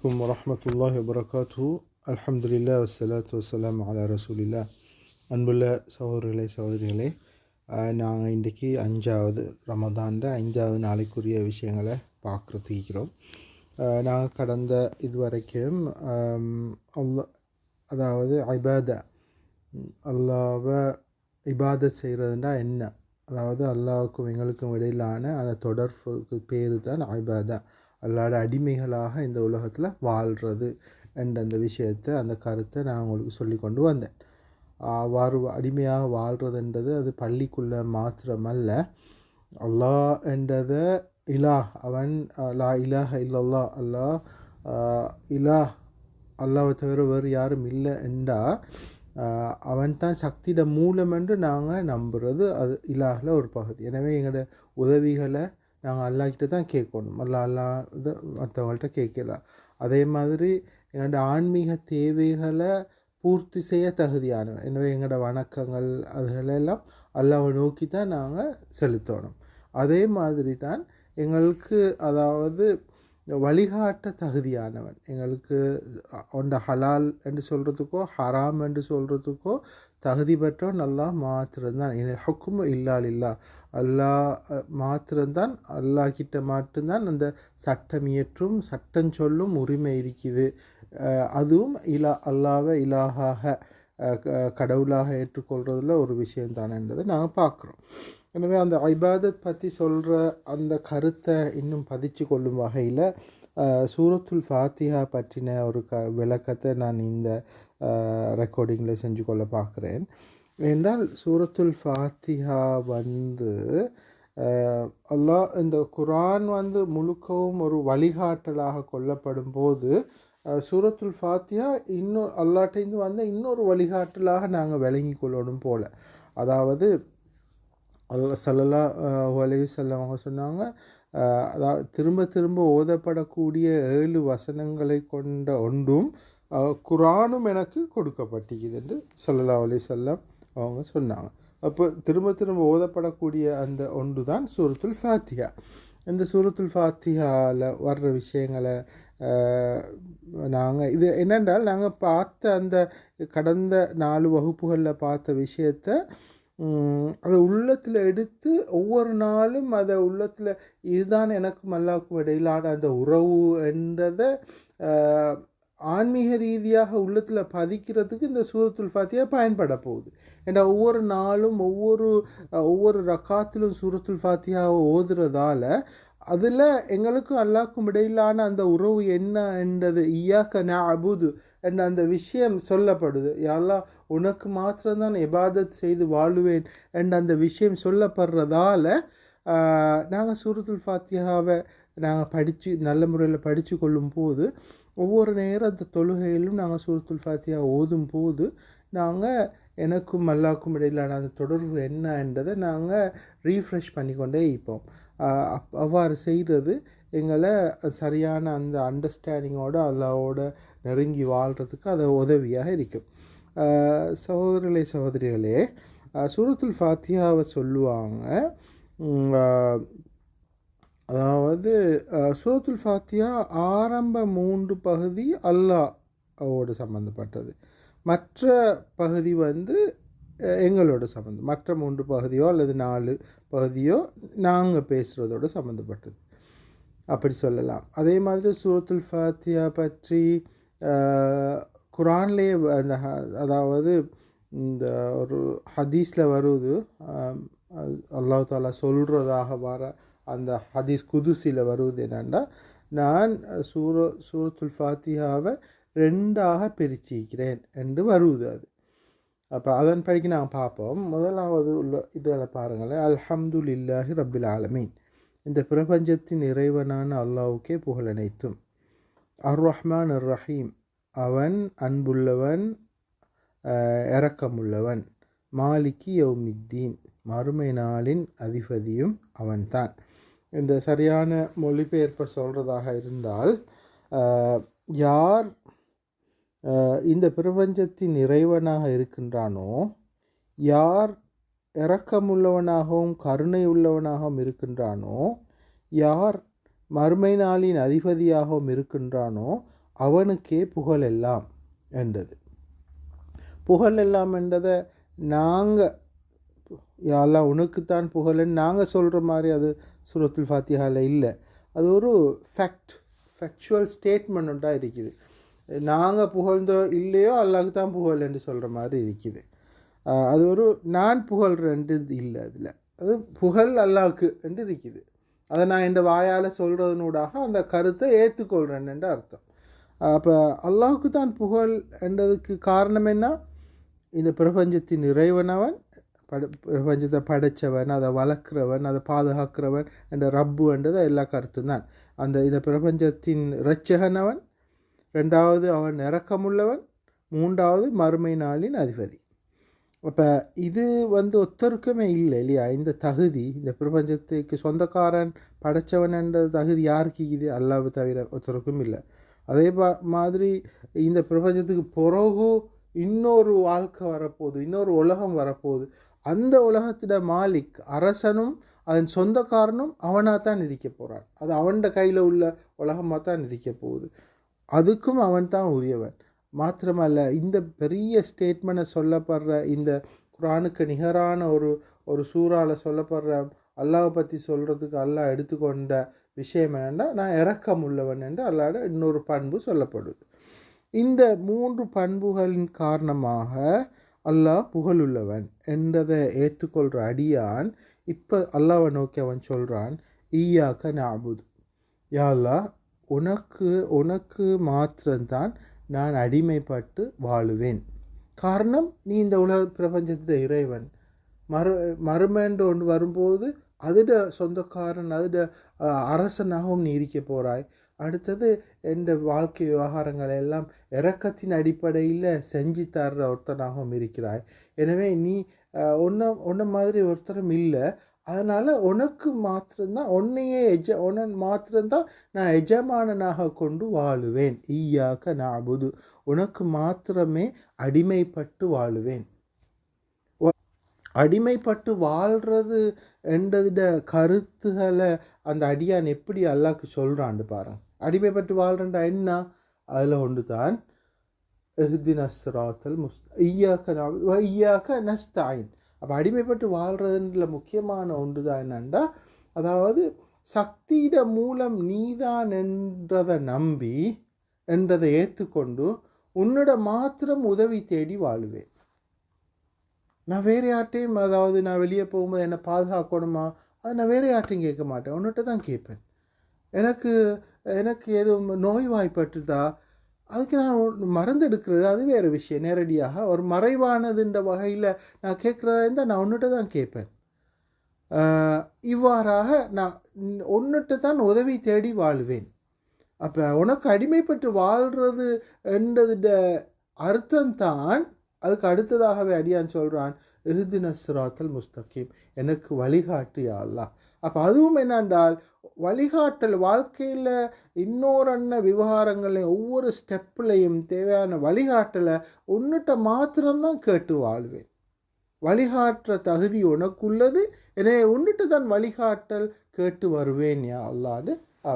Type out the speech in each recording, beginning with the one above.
عليكم ورحمة الله وبركاته الحمد لله والصلاة والسلام على رسول الله அன்புள்ள சகோதரர்களே சகோதரிகளே நாங்கள் இன்றைக்கி அஞ்சாவது ரமதான்ட அஞ்சாவது நாளைக்குரிய விஷயங்களை பார்க்குறதுக்கு இருக்கிறோம் நாங்கள் கடந்த இது வரைக்கும் அல்லா அதாவது ஐபாதா அல்லாவை இபாதத் செய்கிறதுனா என்ன அதாவது அல்லாவுக்கும் எங்களுக்கும் இடையிலான அந்த தொடர்புக்கு பேர் தான் ஐபாதா அல்லாட அடிமைகளாக இந்த உலகத்தில் வாழ்கிறது என்ற அந்த விஷயத்தை அந்த கருத்தை நான் உங்களுக்கு சொல்லி கொண்டு வந்தேன். அவ்வாறு அடிமையாக வாழ்கிறதுன்றது அது பள்ளிக்குள்ளே மாத்திரமல்ல. அல்லாஹ் என்றதை இலா அவன் லா இலாஹ இல்லல்லா அல்லாஹ் இலா அல்லாவை தவிர வேறு யாரும் இல்லை என்றா அவன் தான் சக்தியிட மூலம் என்று நாங்கள் நம்புறது. அது இலாகில் ஒரு பகுதி. எனவே எங்களோட உதவிகளை நாங்கள் அல்லாக்கிட்ட தான் கேட்கணும். அல்லா அல்லா இதை மற்றவங்கள்ட்ட கேட்கலாம் அதே மாதிரி எங்களோட ஆன்மீக தேவைகளை பூர்த்தி செய்ய தகுதியானவன். எனவே எங்களோட வணக்கங்கள் அதுகளெல்லாம் அல்லாவை நோக்கி தான் நாங்கள் செலுத்தணும். அதே மாதிரி தான் எங்களுக்கு அதாவது வழிகாட்ட தகுதியானவன். எங்களுக்கு ஒன்ற ஹலால் என்று சொல்கிறதுக்கோ ஹராம் என்று சொல்கிறதுக்கோ தகுதி பெற்றவன் நல்லா மாத்திரம்தான். ஹுக்கும் இல்லால் இல்லா அல்லா மாத்திரம்தான். அல்லா கிட்ட மட்டும்தான் அந்த சட்டம் இயற்றும் சட்டம் சொல்லும் உரிமை இருக்குது. அதுவும் இலா அல்லாவை இலாகாக கடவுளாக ஏற்றுக்கொள்கிறதுல ஒரு விஷயம் தானேன்றதை நாங்கள் பார்க்குறோம். எனவே அந்த ஐபாதத் பற்றி சொல்கிற அந்த கருத்தை இன்னும் பதிச்சு கொள்ளும் வகையில் சூரத்துல் ஃபாத்தியா பற்றின ஒரு க விளக்கத்தை நான் இந்த ரெக்கார்டிங்கில் செஞ்சு கொள்ள பார்க்குறேன். என்றால் சூரத்துல் ஃபாத்தியா வந்து அல்லாஹ் இந்த குரான் வந்து முழுக்கவும் ஒரு வழிகாட்டலாக கொல்லப்படும் போது சூரத்துல் ஃபாத்தியா இன்னொரு அல்லாட்டேந்து வந்து இன்னொரு வழிகாட்டலாக நாங்கள் விளங்கி கொள்ளணும் போல். அதாவது அல்ல சல்லல்லா அலைஹி செல்லம் அவங்க சொன்னாங்க அதாவது திரும்ப திரும்ப ஓதப்படக்கூடிய ஏழு வசனங்களை கொண்ட ஒன்றும் குரானும் எனக்கு கொடுக்கப்பட்டிருக்குது என்று சல்லல்லா அலி செல்லம் அவங்க சொன்னாங்க. அப்போ திரும்ப திரும்ப ஓதப்படக்கூடிய அந்த ஒன்று தான் சூரத்துல் ஃபாத்தியா இந்த சூரத்துல் ஃபாத்தியாவில் வர்ற விஷயங்களை நாங்கள் இது என்னென்றால் நாங்கள் பார்த்த அந்த கடந்த நாலு வகுப்புகளில் பார்த்த விஷயத்தை அதை உள்ளத்தில் எடுத்து ஒவ்வொரு நாளும் அதை உள்ளத்தில் இதுதான் எனக்கும் அல்லாவுக்கும் இடையிலான அந்த உறவு என்றதை ஆன்மீக ரீதியாக உள்ளத்தில் பதிக்கிறதுக்கு இந்த சூரத்துல் ஃபாத்தியா பயன்பட போகுது. ஏன்னா ஒவ்வொரு நாளும் ஒவ்வொரு ஒவ்வொரு ரக்காத்திலும் சூரத்துல் ஃபாத்தியாவை ஓதுறதால அதில் எங்களுக்கும் அல்லாக்கும் இடையிலான அந்த உறவு என்ன என்றது ஈயாக்க ந அபுது என்ற அந்த விஷயம் சொல்லப்படுது. யாரெல்லாம் உனக்கு மாத்திரம்தான் எபாதத் செய்து வாழுவேன் என்ற அந்த விஷயம் சொல்லப்படுறதால நாங்கள் சூரத்துல் ஃபாத்தியாவை நாங்கள் படித்து நல்ல முறையில் படித்து கொள்ளும் போது ஒவ்வொரு நேரம் அந்த தொழுகையிலும் நாங்கள் சூரத்துல் ஃபாத்தியா ஓதும் போது நாங்கள் எனக்கும் மல்லாக்கும் இடையிலான அந்த தொடர்பு என்ன என்றதை நாங்கள் ரீஃப்ரெஷ் பண்ணிக்கொண்டே இருப்போம். அவ்வாறு செய்கிறது எங்களை சரியான அந்த அண்டர்ஸ்டாண்டிங்கோட அல்லாவோட நெருங்கி வாழ்கிறதுக்கு அது உதவியாக இருக்கும். சகோதரிகளே சகோதரிகளே சூரத்துல் ஃபாத்தியாவை சொல்லுவாங்க. அதாவது சூரத்துல் ஃபாத்தியா ஆரம்ப மூன்று பகுதி அல்லாவோடு சம்மந்தப்பட்டது மற்ற பகுதி வந்து எங்களோட சம்மந்தம் மற்ற மூன்று பகுதியோ அல்லது நாலு பகுதியோ நாங்கள் பேசுகிறதோட சம்மந்தப்பட்டது அப்படி சொல்லலாம். அதே மாதிரி சூரத்துல் ஃபாத்தியா பற்றி குரான்லேயே அந்த அதாவது இந்த ஒரு ஹதீஸில் வருது. அல்லாஹ் தாலா சொல்கிறதாக வர அந்த ஹதீஸ் குதுசியில் வருவது என்னென்னா நான் சூர சூரத்துல் ஃபாத்தியாவை ரெண்டாக பிரிச்சிக்கிறேன் என்று வருவது அது. அப்போ அதன் படிக்கு நாங்கள் பார்ப்போம். முதலாவது உள்ள இதில் பாருங்களேன். அல்ஹம்துலில்லாஹி ரபில் ஆலமீன். இந்த பிரபஞ்சத்தின் இறைவனான அல்லாவுக்கே புகழனைத்தும் அர் ரஹ்மான் அர் ரஹீம் அவன் அன்புள்ளவன் இரக்கமுள்ளவன். மாலிக்கி யௌமித்தீன். மறுமை நாளின் அதிபதியும் அவன்தான். இந்த சரியான மொழிபெயர்ப்பை சொல்கிறதாக இருந்தால் யார் இந்த பிரபஞ்சத்தின் இறைவனாக இருக்கின்றானோ? யார் இரக்கமுள்ளவனாகவும் கருணை உள்ளவனாகவும் இருக்கின்றானோ? யார் மறுமை நாளின் அதிபதியாகவும் இருக்கின்றானோ? அவனுக்கே புகழ் எல்லாம் என்றது. புகழ் எல்லாம் என்றதை நாங்கள் யாரெல்லாம் உனக்குத்தான் புகழன்னு நாங்கள் சொல்கிற மாதிரி அது சுரத்துல் ஃபாத்தியாவில் இல்லை. அது ஒரு ஃபேக்ட் ஃபேக்சுவல் ஸ்டேட்மெண்ட்டாக இருக்குது. நாங்கள் புகழ்ந்தோ இல்லையோ அல்லாஹ்க்கு தான் புகழ் என்று சொல்கிற மாதிரி இருக்குது. அது ஒரு நான் புகழ்றேன்ட்டு இல்லை அதில். அது புகழ் அல்லாவுக்கு என்று இருக்குது. அதை நான் என் வாயால் சொல்கிறதுனூடாக அந்த கருத்தை ஏற்றுக்கொள்கிறேன் என்று அர்த்தம். அப்போ அல்லாஹுக்கு தான் புகழ் என்றதுக்கு காரணம் என்ன? இந்த பிரபஞ்சத்தின் இறைவனவன் பட பிரபஞ்சத்தை படைச்சவன் அதை வளர்க்குறவன் அதை பாதுகாக்கிறவன் என்ற ரப்பு என்றது எல்லா கருத்தும் தான். அந்த இந்த பிரபஞ்சத்தின் இரட்சகனவன் ரெண்டாவது அவன் இரக்கமுள்ளவன் மூன்றாவது மறுமை நாளின் அதிபதி. அப்போ இது வந்து ஒத்தருக்குமே இல்லை இல்லையா? இந்த தகுதி இந்த பிரபஞ்சத்துக்கு சொந்தக்காரன் படைத்தவன் என்ற தகுதி யாருக்கு இது? அல்லாஹ் தவிர ஒருத்தருக்கும் இல்லை. அதே மாதிரி இந்த பிரபஞ்சத்துக்கு பிறகு இன்னொரு வாழ்க்கை வரப்போகுது இன்னொரு உலகம் வரப்போகுது. அந்த உலகத்திட மாலிக் அரசனும் அதன் சொந்தக்காரனும் அவனாக தான் இருக்க போகிறான் அது அவன்கிட்ட கையில் உள்ள உலகமாக தான் இருக்க போகுது அதுக்கும் அவன்தான் உரியவன். மாத்திரமல்ல இந்த பெரிய ஸ்டேட்மெண்ட்டை சொல்லப்படுற இந்த குரானுக்கு நிகரான ஒரு ஒரு சூறால சொல்லப்படுற அல்லாஹ் பற்றி சொல்கிறதுக்கு அல்லாஹ் எடுத்துக்கொண்ட விஷயம் என்னென்னா நான் இறக்கம் உள்ளவன் என்று அல்லாட இன்னொரு பண்பு சொல்லப்படுது. இந்த மூன்று பண்புகளின் காரணமாக அல்லாஹ் புகழுள்ளவன் என்றதை ஏற்றுக்கொள்கிற அடியான் இப்போ அல்லாவை நோக்கி அவன் சொல்கிறான் ஈயாக்க நாபுது. யா அல்லா உனக்கு உனக்கு மாத்திரம்தான் நான் அடிமைப்பட்டு வாழுவேன். காரணம் நீ இந்த உலக பிரபஞ்சத்தில் இறைவன். மறு மறுமேண்டு ஒன்று வரும்போது அதிட சொந்தக்காரன் அதிட அரசனாகவும் நீ இருக்க போகிறாய் அடுத்தது எந்த வாழ்க்கை விவகாரங்களை எல்லாம் இறக்கத்தின் அடிப்படையில் செஞ்சு தர்ற ஒருத்தனாகவும் இருக்கிறாய். எனவே நீ ஒன்றை ஒன்றை மாதிரி ஒருத்தரும் இல்லை. அதனால் உனக்கு மாத்திரம்தான் உன்னையே எஜ உன மாத்திரம்தான் நான் எஜமானனாக கொண்டு வாழுவேன். ஈயாக்க நாபுது. உனக்கு மாத்திரமே அடிமைப்பட்டு வாழுவேன். அடிமைப்பட்டு வாழ்கிறது என்றத கருத்துகளை அந்த அடியான் எப்படி அல்லாக்கு சொல்கிறான்னு பாருங்க. அடிமைப்பட்டு வாழ்கிறண்டா என்ன? அதில் ஒன்று தான் எஹ்தின சிராத்தல் முஸ் ஐயாக்க நாபுது. ஐயாக்க நஸ்தாயின். அப்போ அடிமைப்பட்டு வாழ்கிறதுல முக்கியமான ஒன்று தான் என்னண்டா அதாவது சக்தியிட மூலம் நீதான் என்றதை நம்பி என்றதை ஏற்றுக்கொண்டு உன்னோட மாத்திரம் உதவி தேடி வாழ்வேன். நான் வேறு யார்ட்டையும் அதாவது நான் வெளியே போகும்போது என்னை பாதுகாக்கணுமா? அதை நான் வேறு யார்ட்டையும் கேட்க மாட்டேன். உன்னிட்ட தான் கேட்பேன். எனக்கு எனக்கு எதுவும் நோய் வாய்ப்பட்டுதா அதுக்கு நான் ஒண்ணு மருந்து எடுக்கிறது அது வேறு விஷயம். நேரடியாக ஒரு மறைவானதுன்ற வகையில் நான் கேட்குறதா இருந்தால் நான் ஒன்றுகிட்ட தான் கேட்பேன். இவ்வாறாக நான் ஒன்றுட்டு தான் உதவி தேடி வாழ்வேன். அப்போ உனக்கு அடிமைப்பட்டு வாழ்கிறது என்றதுட அர்த்தம்தான் அதுக்கு அடுத்ததாகவே அடியான் சொல்கிறான் இஹ்தின சிராத்தல் முஸ்தகீம். எனக்கு வழிகாட்டு அல்லா அப்போ அதுவும் என்னென்றால் வழிகாட்டல் வாழ்க்கையில் இன்னொரு விவகாரங்களையும் ஒவ்வொரு ஸ்டெப்லையும் தேவையான வழிகாட்டலை ஒன்றுட்ட மாத்திரம்தான் கேட்டு வாழ்வேன். வழிகாட்டுற தகுதி உனக்குள்ளது. எனவே ஒன்றுட்டு தான் வழிகாட்டல் கேட்டு வருவேன் யா அல்லான்னு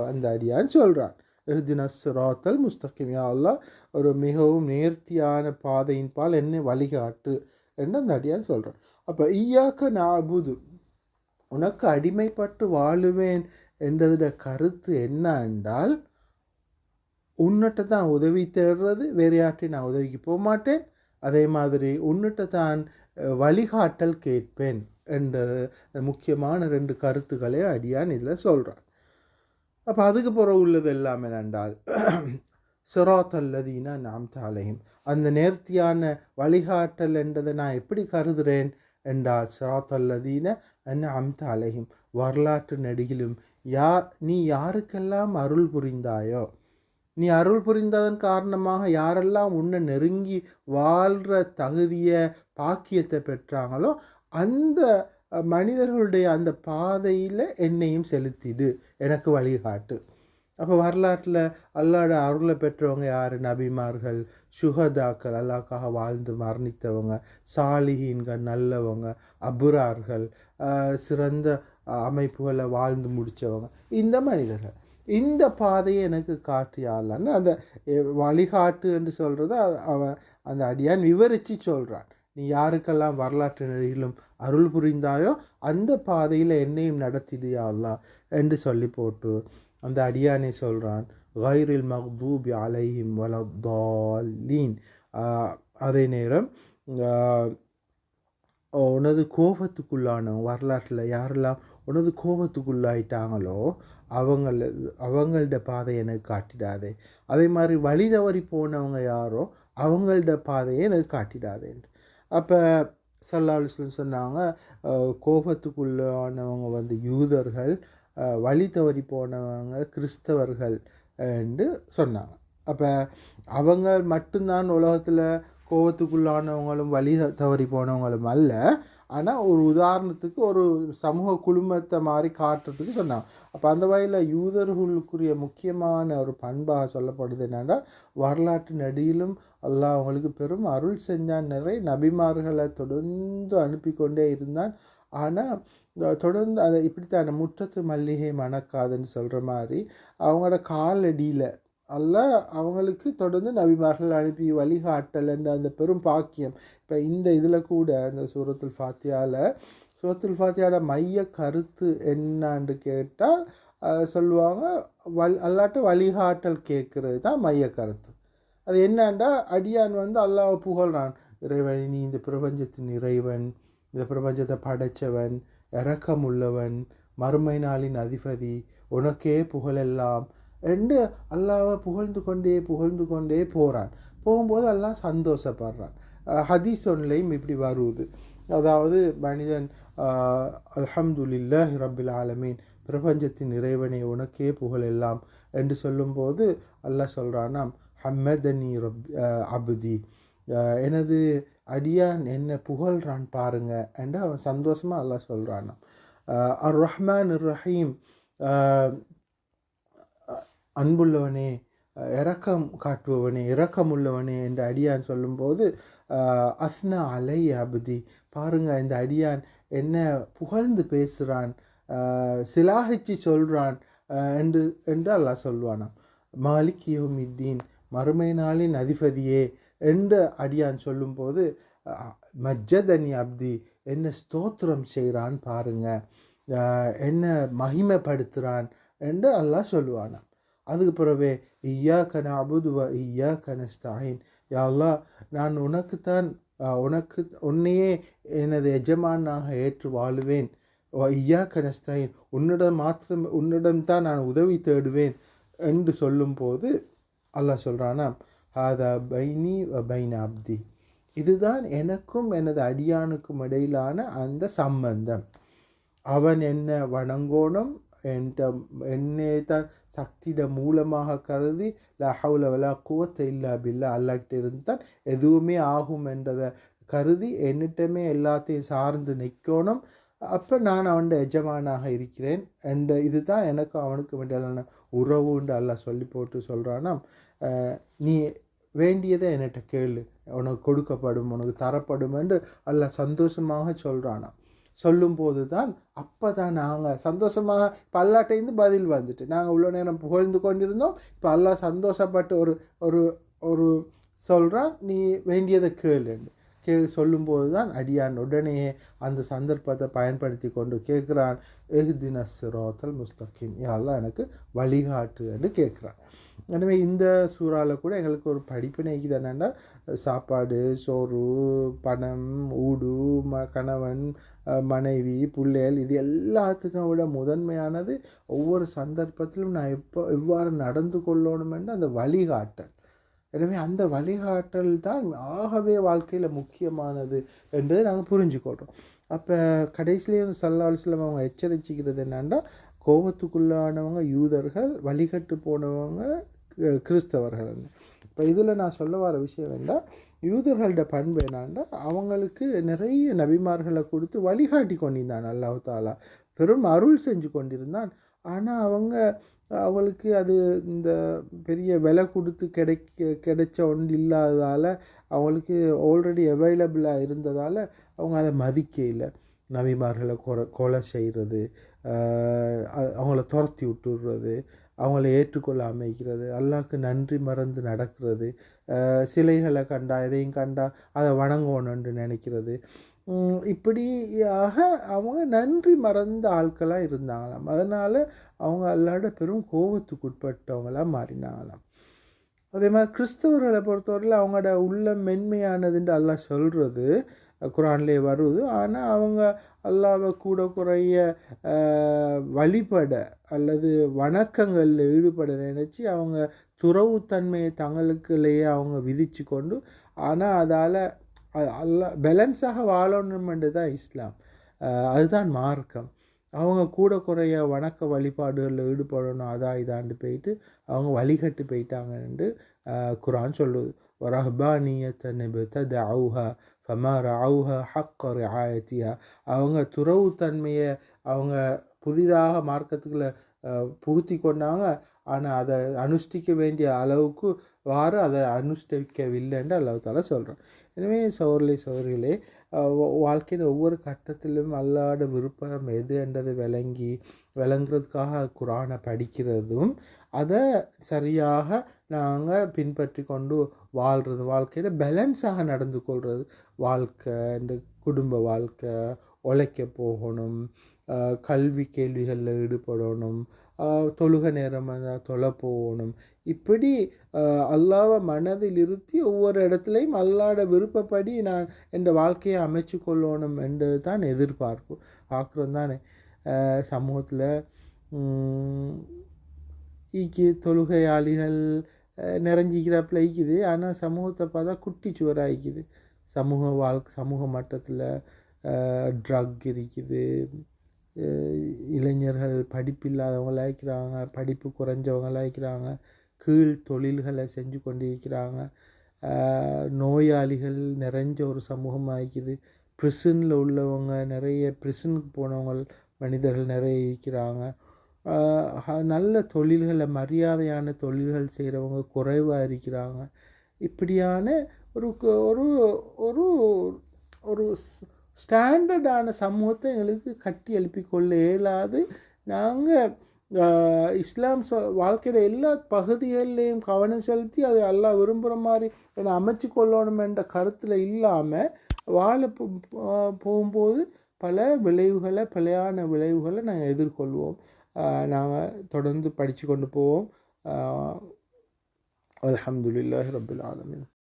அந்த அடியான் சொல்கிறான் எஹ்தின சிராத்தல் முஸ்தகிம் யா அல்லா. ஒரு மிகவும் நேர்த்தியான பாதையின் பால் என்ன வழிகாட்டு என்று அந்த அடியான் சொல்கிறான் அப்போ ஈயாக்க நாபுது உனக்கு அடிமைப்பட்டு வாழுவேன் என்றதோட கருத்து என்ன என்றால் உன்னிட்ட தான் உதவி தேடுறது வேறு யார்ட்டையும் நான் உதவிக்கு போக மாட்டேன் அதே மாதிரி உன்னிட்ட தான் வழிகாட்டல் கேட்பேன் என்ற முக்கியமான ரெண்டு கருத்துக்களை அடியான் இதில் சொல்கிறான் அப்போ அதுக்கு பிறகு உள்ளது எல்லாம் என்னென்றால் சிராத்தல்லதீனா நாம் தாலையும் அந்த நேர்த்தியான வழிகாட்டல் என்றதை நான் எப்படி கருதுகிறேன் என்றால் சிராத்தல்லதீன என்ன அம்த அலையும் வரலாற்று நடிகிலும் யா நீ யாருக்கெல்லாம் அருள் புரிந்தாயோ? நீ அருள் புரிந்ததன் காரணமாக யாரெல்லாம் உன்னை நெருங்கி வாழ்கிற தகுதியை பாக்கியத்தை பெற்றாங்களோ அந்த மனிதர்களுடைய அந்த பாதையில் என்னையும் செலுத்திடு. எனக்கு வழிகாட்டு. அப்போ வரலாற்றில் அல்லாட அருளை பெற்றவங்க யார்? நபிமார்கள் சுகதாக்கள் அல்லாக்காக வாழ்ந்து மரணித்தவங்க சாலிஹீன்கள் நல்லவங்க அபுரார்கள் சிறந்த அமைப்புகளை வாழ்ந்து முடித்தவங்க இந்த மனிதர்கள். இந்த பாதையை எனக்கு காட்டியாலன்னு அந்த வழிகாட்டு என்று சொல்கிறத அவன் அந்த அடியான் விவரித்து சொல்கிறான் நீ யாருக்கெல்லாம் வரலாற்று நிலையிலும் அருள் புரிந்தாயோ அந்த பாதையில் என்னையும் நடத்திடியா அல்லாஹ் என்று சொல்லி போட்டு அந்த அடியானை சொல்கிறான் கைரில் மக்தூபி அலைஹிம் வலத்தாலீன். அதே நேரம் உனது கோபத்துக்குள்ளானவங்க வரலாற்றில் யாரெல்லாம் உனது கோபத்துக்குள்ளாயிட்டாங்களோ அவங்கள அவங்களோட பாதையை எனக்கு காட்டிடாதே. அதே மாதிரி வழி தவறி போனவங்க யாரோ அவங்களோட பாதையை எனக்கு காட்டிடாதே அப்போ சல்லாஹ் சொன்னாங்க கோபத்துக்குள்ளானவங்க வந்து யூதர்கள் வழி தவறி போனவங்க கிறிஸ்தவர்கள் என்று சொன்னாங்க. அப்போ அவங்க மட்டும்தான் உலகத்தில் கோபத்துக்குள்ளானவங்களும் வழி தவறி போனவங்களும் அல்ல. ஆனால் ஒரு உதாரணத்துக்கு ஒரு சமூக குழுமத்தை மாதிரி காட்டுறதுக்கு சொன்னாங்க. அப்போ அந்த வகையில் யூதர்களுக்குரிய முக்கியமான ஒரு பண்பாக சொல்லப்படுது என்னென்னா வரலாற்று நடியிலும் அல்லாஹ் அவங்களுக்கு பெரும் அருள் செஞ்சான். நிறைய நபிமார்களை தொடர்ந்து அனுப்பி கொண்டே இருந்தான் ஆனால் தொடர்ந்து அதை இப்படித்தான் முற்றத்து மல்லிகை மணக்காதுன்னு சொல்கிற மாதிரி அவங்களோட காலடியில் அல்ல அவங்களுக்கு தொடர்ந்து நபிமார்கள் அனுப்பி வழிகாட்டல் என்ற அந்த பெரும் பாக்கியம். இப்போ இந்த இதில் கூட இந்த சூரத்துல் ஃபாத்தியாவில் சூரத்துல் ஃபாத்தியாவோட மைய கருத்து என்னான்னு கேட்டால் சொல்லுவாங்க வல் அல்லாட்ட வழிகாட்டல் கேட்குறது தான் மைய கருத்து. அது என்னண்டா அடியான் வந்து அல்லாவை புகழ்றான். இறைவன் நீ இந்த பிரபஞ்சத்தின் இறைவன் இந்த பிரபஞ்சத்தை படைச்சவன் இறக்கமுள்ளவன் மறுமை நாளின் அதிபதி உனக்கே புகழெல்லாம். என்று அல்லாவை புகழ்ந்து கொண்டே புகழ்ந்து கொண்டே போகிறான் போகும்போது அல்லாஹ் சந்தோஷப்படுறான். ஹதீஸ் ஒன்லையும் இப்படி வருவது அதாவது மனிதன் ஆஹ், ரபில் ஆலமீன் பிரபஞ்சத்தின் இறைவனை உனக்கே புகழெல்லாம் என்று சொல்லும்போது அல்லாஹ் சொல்கிறானாம் ஹம்மதனி ரப் அபுதி. எனது அடியான் என்ன புகழ்றான் பாருங்க என்று அவன் சந்தோஷமாக அல்லாஹ் சொல்கிறானாம் அர் ரஹ்மான் ரஹீம் அன்புள்ளவனே இரக்கம் காட்டுபவனே இரக்கமுள்ளவனே என்று அடியான் சொல்லும்போது அஸ்னா அலை அபதி. பாருங்க இந்த அடியான் என்ன புகழ்ந்து பேசுகிறான் சிலாகிச்சு சொல்கிறான் என்று என்று அல்லாஹ் சொல்வானாம். மாலிக் மித்தீன் மறுமை நாளின் அதிபதியே என்று அடியான் சொல்லும்போது மஜ்ஜதனி அப்தி என்ன ஸ்தோத்திரம் செய்கிறான் பாருங்க என்ன மகிமைப்படுத்துகிறான் என்று அல்லாஹ் சொல்லுவானாம் அதுக்கு பிறவே ஐயா கன அபுதுவ ஐயா கனஸ்தாயின் யா நான் உனக்குத்தான் உனக்கு உன்னையே எனது எஜமானாக ஏற்று வாழுவேன். ஐயா கனஸ்தாயின் உன்னிடம் மாத்திரம் உன்னிடம்தான் நான் உதவி தேடுவேன் என்று சொல்லும்போது அல்லாஹ் சொல்கிறானா ஹாதா பைனி வ பைன அப்தி. இதுதான் எனக்கும் எனது அடியானுக்கும் இடையிலான அந்த சம்பந்தம். அவன் என்ன வணங்கோணும்? என்கிட்ட என்னே தான் சக்தியிட மூலமாக கருதி லஹவுல வலா குவத்தை இல்லா பில்லா அல்லாக்கிட்ட இருந்து தான் எதுவுமே ஆகும் என்றதை கருதி என்னிட்டமே எல்லாத்தையும் சார்ந்து நிற்கணும் அப்போ நான் அவன் எஜமானாக இருக்கிறேன் என்ற இதுதான் எனக்கும் அவனுக்கு இடையிலான உறவுண்டு அல்லாஹ் சொல்லி போட்டு சொல்கிறானாம் நீ வேண்டியதை என்கிட்ட கேளு. உனக்கு கொடுக்கப்படும் உனக்கு தரப்படும் என்று அல்லாஹ் சந்தோஷமாக சொல்கிறானா சொல்லும்போது தான் அப்போ தான் நாங்கள் சந்தோஷமாக இப்போ அல்லாட்டேருந்து பதில் வந்துட்டு. நாங்கள் இவ்வளோ நேரம் புகழ்ந்து கொண்டிருந்தோம். இப்போ அல்லா சந்தோஷப்பட்டு ஒரு ஒரு ஒரு சொல்கிறான் நீ வேண்டியதை கேளுன்னு கே சொல்லும்போது தான் அடியான் உடனே அந்த சந்தர்ப்பத்தை பயன்படுத்தி கொண்டு கேட்குறான் எஹ்தின சிரோத்தல் முஸ்தகிம். யாரெல்லாம் எனக்கு வழிகாட்டு என்று கேட்குறான். எனவே இந்த சூறாவில் கூட எங்களுக்கு ஒரு படிப்பினைக்கு என்னென்னா சாப்பாடு சோறு பணம் ஊடு ம கணவன் மனைவி பிள்ளைகள் இது எல்லாத்துக்கும் விட முதன்மையானது ஒவ்வொரு சந்தர்ப்பத்திலும் நான் எப்போ எவ்வாறு நடந்து கொள்ளணும் என்று அந்த வழிகாட்டல். எனவே அந்த வழிகாட்டல் தான் ஆகவே வாழ்க்கையில் முக்கியமானது என்பதை நாங்கள் புரிஞ்சுக்கொள்கிறோம் அப்போ கடைசிலேயும் சல்லா அலுவலம் அவங்க எச்சரிச்சிக்கிறது என்னென்னா கோபத்துக்குள்ளானவங்க யூதர்கள் வழிகட்டு போனவங்க கிறிஸ்தவர்கள் இப்போ இதில் நான் சொல்ல வர விஷயம் என்ன யூதர்களோட பண்பு என்னன்னா அவங்களுக்கு நிறைய நபிமார்களை கொடுத்து வழிகாட்டி கொண்டிருந்தான் அல்லாஹ் தாலா பெரும் அருள் செஞ்சு கொண்டிருந்தான். ஆனால் அவங்க அவங்களுக்கு அது இந்த பெரிய விலை கொடுத்து கிடைக்க கிடைச்ச ஒன்று இல்லாததால் அவங்களுக்கு ஆல்ரெடி அவைலபிளாக இருந்ததால் அவங்க அதை மதிக்க நபிமார்களை கொலை கொலை செய்கிறது அவங்கள துரத்தி விட்டுடுறது அவங்கள ஏற்றுக்கொள்ள அமைக்கிறது அல்லாஹ்க்கு நன்றி மறந்து நடக்கிறது சிலைகளை கண்டா எதையும் கண்டா அதை வணங்கணும்னு நினைக்கிறது. இப்படியாக அவங்க நன்றி மறந்த ஆட்களாக இருந்தாங்களாம். அதனால் அவங்க அல்லாட பெரும் கோபத்துக்குட்பட்டவங்களாக மாறினாங்களாம். அதே மாதிரி கிறிஸ்தவர்களை பொறுத்தவரையில் அவங்களோட உள்ள மென்மையானதுன்னு அல்லா சொல்கிறது குரான்லேயே வருது. ஆனால் அவங்க அல்லாவை கூட குறைய வழிபட அல்லது வணக்கங்களில் ஈடுபட நினச்சி அவங்க துறவுத்தன்மையை தங்களுக்குள்ளேயே அவங்க விதிச்சு கொண்டு ஆனால் அதால் அல்ல பேலன்ஸாக வாழணுமென்று தான் இஸ்லாம். அதுதான் மார்க்கம். அவங்க கூட குறைய வணக்க வழிபாடுகளில் ஈடுபடணும் அதான் இதாண்டு போயிட்டு அவங்க வழிகட்டு போயிட்டாங்கன்னு குரான் சொல்லுது. வரஹ்பானியத்தை நிபுத்த தவுஹா ஃபமா ரவுஹா ஹக்க ரியாயத்தியா அவங்க துறவுத்தன்மையை அவங்க புதிதாக மார்க்கத்துக்குள்ள புகுத்தி கொண்டாங்க. ஆனால் அதை அனுஷ்டிக்க வேண்டிய அளவுக்கு வாறு அதை அனுஷ்டிக்கவில்லைன்னு அல்லாஹ் தாலா சொல்கிறோம் எனவே சௌர்லே சௌரிகளே வாழ்க்கையின் ஒவ்வொரு கட்டத்திலும் அல்லாட விருப்பம் எது என்றது விளங்கி விளங்குறதுக்காக குரானை படிக்கிறதும் அதை சரியாக நாங்கள் பின்பற்றி கொண்டு வாழ்கிறது வாழ்க்கையில் பேலன்ஸாக நடந்து கொள்வது வாழ்க்கை இந்த குடும்ப வாழ்க்கை உழைக்க போகணும் கல்வி கேள்விகளில் ஈடுபடணும் தொழுக நேரம் வந்தால் தொலை போகணும். இப்படி அல்லாவை மனதில் இருத்தி ஒவ்வொரு இடத்துலையும் அல்லாட விருப்பப்படி நான் என் வாழ்க்கையை அமைச்சு கொள்ளணும் என்றது தான் எதிர்பார்ப்பு. பார்க்குறோம் தானே சமூகத்தில் ஈக்கு தொழுகையாளிகள் நிறைஞ்சிக்கிறாப்புல ஈக்குது ஆனால் சமூகத்தை பார்த்தா குட்டி சுவராகிக்குது சமூக வாழ்க்கை சமூக மட்டத்தில் ட்ரக் இருக்குது. இளைஞர்கள் படிப்பில்லாதவங்களா இருக்கிறாங்க படிப்பு குறைஞ்சவங்களா இருக்கிறாங்க கீழ் தொழில்களை செஞ்சு கொண்டு இருக்கிறாங்க நோயாளிகள் நிறைஞ்ச ஒரு சமூகமாக இருக்குது ப்ரிசனில் உள்ளவங்க நிறைய ப்ரிசனுக்கு போனவங்க மனிதர்கள் நிறைய இருக்கிறாங்க. நல்ல தொழில்களை மரியாதையான தொழில்கள் செய்கிறவங்க குறைவாக இருக்கிறாங்க. இப்படியான ஒரு ஒரு ஒரு ஒரு ஸ்டாண்டர்டான சமூகத்தை எங்களுக்கு கட்டி எழுப்பி கொள்ள. இயலாது நாங்கள் இஸ்லாம் சொ வாழ்க்கையோட எல்லா பகுதிகளிலையும் கவனம் செலுத்தி அது எல்லாம் விரும்புகிற மாதிரி என்னை அமைச்சு கொள்ளணும் என்ற கருத்தில் இல்லாமல் வாழ போ- போகும்போது பல விளைவுகளை பிழையான விளைவுகளை நாங்கள் எதிர்கொள்வோம். நாங்கள் தொடர்ந்து படித்து கொண்டு போவோம். அல்ஹம்துலில்லாஹி ரபுல் ஆலமின்.